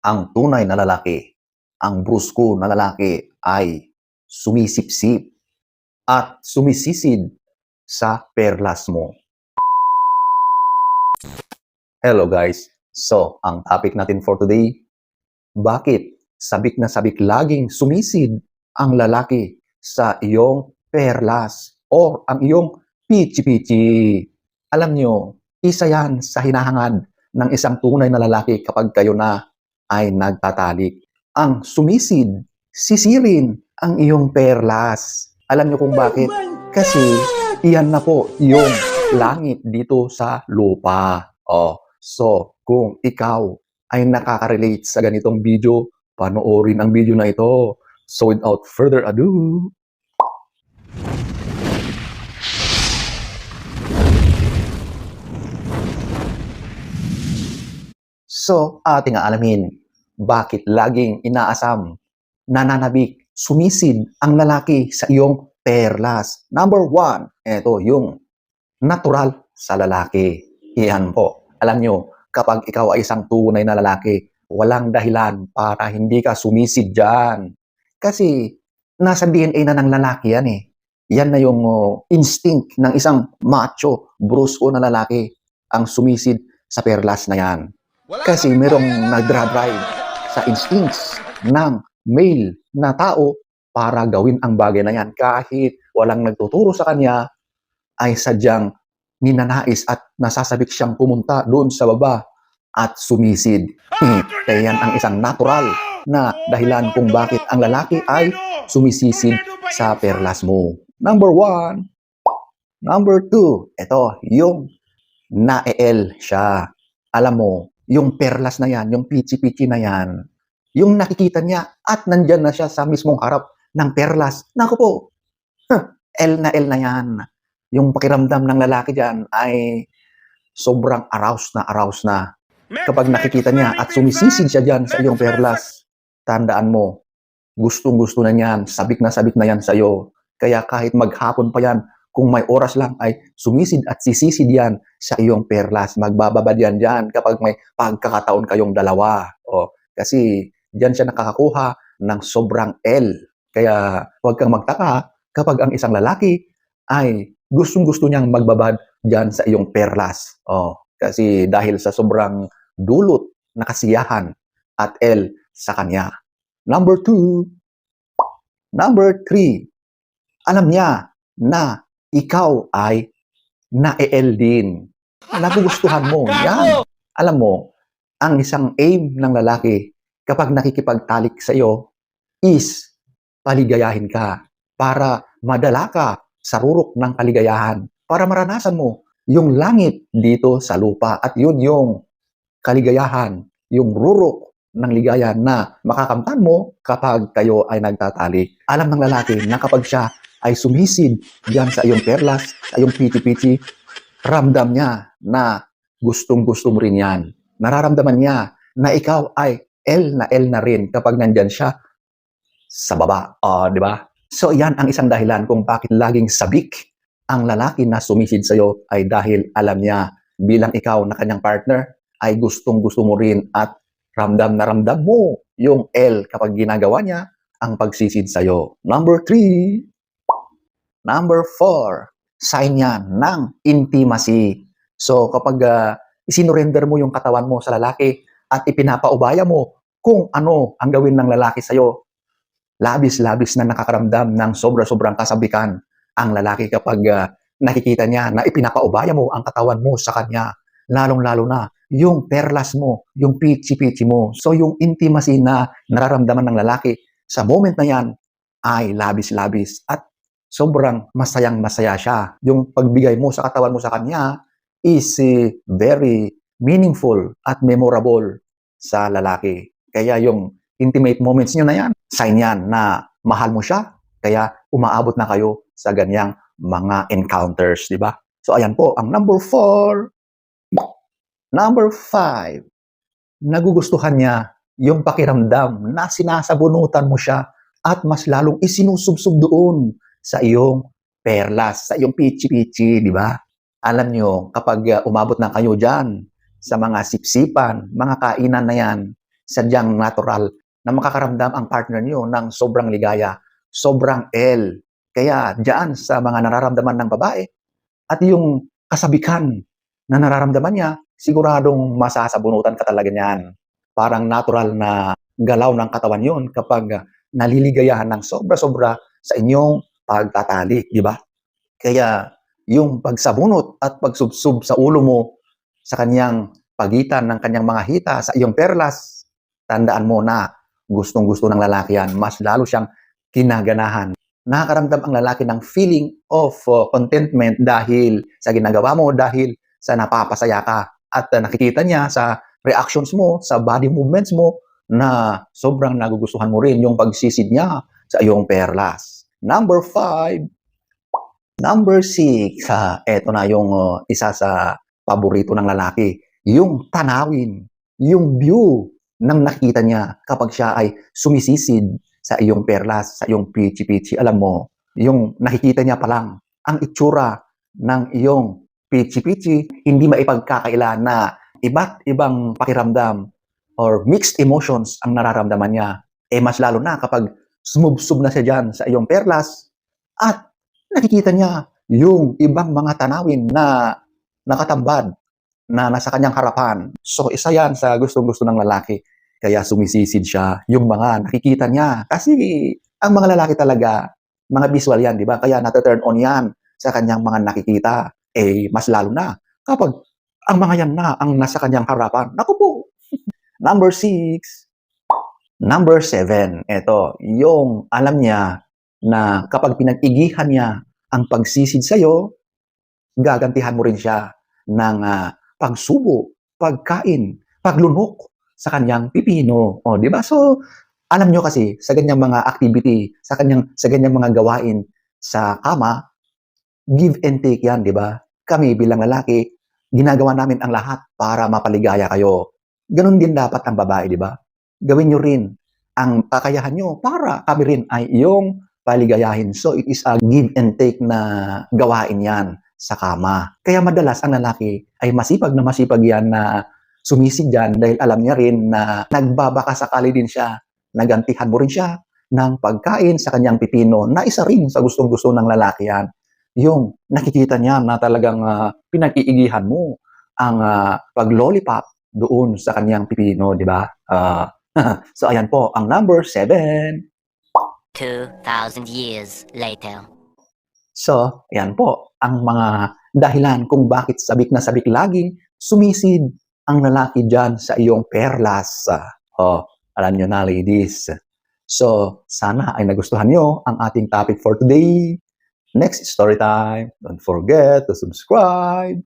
ang tunay na lalaki, ang brusko na lalaki ay sumisipsip at sumisisid sa perlas mo. Hello guys. So, ang topic natin for today, bakit sabik na sabik laging sumisid ang lalaki sa iyong perlas or ang iyong pichi-pichi? Alam nyo, isa yan sa hinahangad ng isang tunay na lalaki kapag kayo na ay nagtatalik. Ang sumisid, sisirin ang iyong perlas. Alam nyo kung bakit? Kasi iyan na po yung langit dito sa lupa. Oh, so kung ikaw ay nakaka-relate sa ganitong video, panoorin ang video na ito. So without further ado, So, ating aalamin, bakit laging inaasam, nananabik, sumisid ang lalaki sa iyong perlas? Number one, ito yung natural sa lalaki. Iyan po. Alam nyo, kapag ikaw ay isang tunay na lalaki, walang dahilan para hindi ka sumisid dyan. Kasi nasa DNA na ng lalaki yan eh. Yan na yung oh, instinct ng isang macho, brusko na lalaki ang sumisid sa perlas na yan. Kasi merong nagdra-drive sa instincts ng male na tao para gawin ang bagay na yan. Kahit walang nagtuturo sa kanya, ay sadyang ninanais at nasasabik siyang pumunta doon sa baba at sumisid. Kaya yan ang isang natural na dahilan kung bakit ang lalaki ay sumisisid sa perlas mo. Number one. Number two, ito, yung na-el siya. Alam mo, yung perlas na yan, yung pichi-pichi na yan, yung nakikita niya at nandyan na siya sa mismong harap ng perlas. Naku po, huh, L na L na yan. Yung pakiramdam ng lalaki dyan ay sobrang aroused na aroused na. Kapag nakikita niya at sumisisid siya dyan sa iyong perlas, tandaan mo, gustong-gusto na niyan, sabik na sabik na yan sa iyo. Kaya kahit maghapon pa yan, kung may oras lang ay sumisid at sisisid yan sa iyong perlas. Magbababad yan dyan kapag may pagkakataon kayong dalawa. O, kasi dyan siya nakakakuha ng sobrang L. Kaya huwag kang magtaka kapag ang isang lalaki ay gustong-gusto niyang magbabad dyan sa iyong perlas. O, kasi dahil sa sobrang dulot na kasiyahan at L sa kanya. Number two, number three, alam niya na ikaw ay na-EL din. Nagugustuhan mo. Yan. Alam mo, ang isang aim ng lalaki kapag nakikipagtalik sa iyo is paligayahin ka para madala ka sa rurok ng kaligayahan para maranasan mo yung langit dito sa lupa at yun yung kaligayahan, yung rurok ng ligaya na makakamtan mo kapag kayo ay nagtatali. Alam ng lalaki na kapag siya ay sumisid diyan sa iyong perlas, sa iyong piti-piti, ramdam niya na gustong-gusto mo rin yan. Nararamdaman niya na ikaw ay L na L na rin kapag nandyan siya sa baba. Ah, di ba? So, yan ang isang dahilan kung bakit laging sabik ang lalaki na sumisid sa iyo ay dahil alam niya bilang ikaw na kanyang partner ay gustong-gusto mo rin at ramdam na ramdam mo yung L kapag ginagawa niya ang pagsisid sa iyo. Number three, Number four, sign yan ng intimacy. So kapag uh, isinurrender mo yung katawan mo sa lalaki at ipinapaubaya mo kung ano ang gawin ng lalaki sa'yo, labis-labis na nakakaramdam ng sobra-sobrang kasabikan ang lalaki kapag uh, nakikita niya na ipinapaubaya mo ang katawan mo sa kanya. Lalong-lalo na yung perlas mo, yung pichi-pichi mo. So yung intimacy na nararamdaman ng lalaki sa moment na yan ay labis-labis at sobrang masayang masaya siya. Yung pagbigay mo sa katawan mo sa kanya is uh, very meaningful at memorable sa lalaki. Kaya yung intimate moments niyo na yan, sign yan na mahal mo siya, kaya umaabot na kayo sa ganyang mga encounters, di ba? So ayan po, ang number four. Number five, nagugustuhan niya yung pakiramdam na sinasabunutan mo siya at mas lalong isinusubsub doon sa iyong perlas, sa iyong pichi-pichi, di ba? Alam nyo, kapag uh, umabot na kayo dyan sa mga sipsipan, mga kainan na yan, sadyang natural na makakaramdam ang partner niyo ng sobrang ligaya, sobrang L. Kaya diyan sa mga nararamdaman ng babae at yung kasabikan na nararamdaman niya, siguradong masasabunutan ka talaga niyan. Parang natural na galaw ng katawan yon kapag naliligayahan ng sobra-sobra sa inyong pagtatalik, di ba? Kaya yung pagsabunot at pagsubsob sa ulo mo sa kanyang pagitan ng kanyang mga hita sa iyong perlas, tandaan mo na gustong-gusto ng lalaki yan, mas lalo siyang kinaganahan. Nakakaramdam ang lalaki ng feeling of uh, contentment dahil sa ginagawa mo, dahil sa napapasaya ka. At uh, nakikita niya sa reactions mo, sa body movements mo, na sobrang nagugustuhan mo rin yung pagsisid niya sa iyong perlas. Number five, Number six, ha, eto na yung uh, isa sa paborito ng lalaki. Yung tanawin, yung view ng nakita niya kapag siya ay sumisisid sa iyong perlas, sa iyong pichi-pichi. Alam mo, yung nakikita niya pa lang, ang itsura ng iyong pichi-pichi, hindi maipagkakaila na iba't ibang pakiramdam or mixed emotions ang nararamdaman niya. Eh mas lalo na kapag sumubsob na siya dyan sa iyong perlas at nakikita niya yung ibang mga tanawin na nakatambad na nasa kanyang harapan. So, isa yan sa gustong-gusto ng lalaki. Kaya sumisisid siya yung mga nakikita niya. Kasi ang mga lalaki talaga, mga visual yan, di ba? Kaya nata-turn on yan sa kanyang mga nakikita. Eh, mas lalo na kapag ang mga yan na ang nasa kanyang harapan. Naku po! Number six. Number seven. Ito, yung alam niya na kapag pinag-igihan niya ang pagsisid sa'yo, gagantihan mo rin siya ng ah, pagsubo, pagkain, paglunok sa kanyang pipino. O, di ba? So, alam nyo kasi, sa ganyang mga activity, sa kanyang, sa ganyang mga gawain sa kama, give and take yan, di ba? Kami bilang lalaki, ginagawa namin ang lahat para mapaligaya kayo. Ganon din dapat ang babae, di ba? Gawin nyo rin ang kakayahan nyo para kami rin ay iyong paligayahin. So, it is a give and take na gawain yan sa kama. Kaya madalas ang lalaki ay masipag na masipag yan na sumisid dyan dahil alam niya rin na nagbabaka sakali din siya. Nagantihan mo rin siya ng pagkain sa kanyang pipino na isa rin sa gustong-gusto ng lalaki yan. Yung nakikita niya na talagang uh, pinag-iigihan mo ang uh, pag-lollipop doon sa kanyang pipino, di ba? Uh, so, ayan po, ang number seven. 2,000 years later. So, yan po ang mga dahilan kung bakit sabik na sabik laging sumisid ang lalaki dyan sa iyong perlas. Oh, alam nyo na ladies. So, sana ay nagustuhan nyo ang ating topic for today. Next story time. Don't forget to subscribe.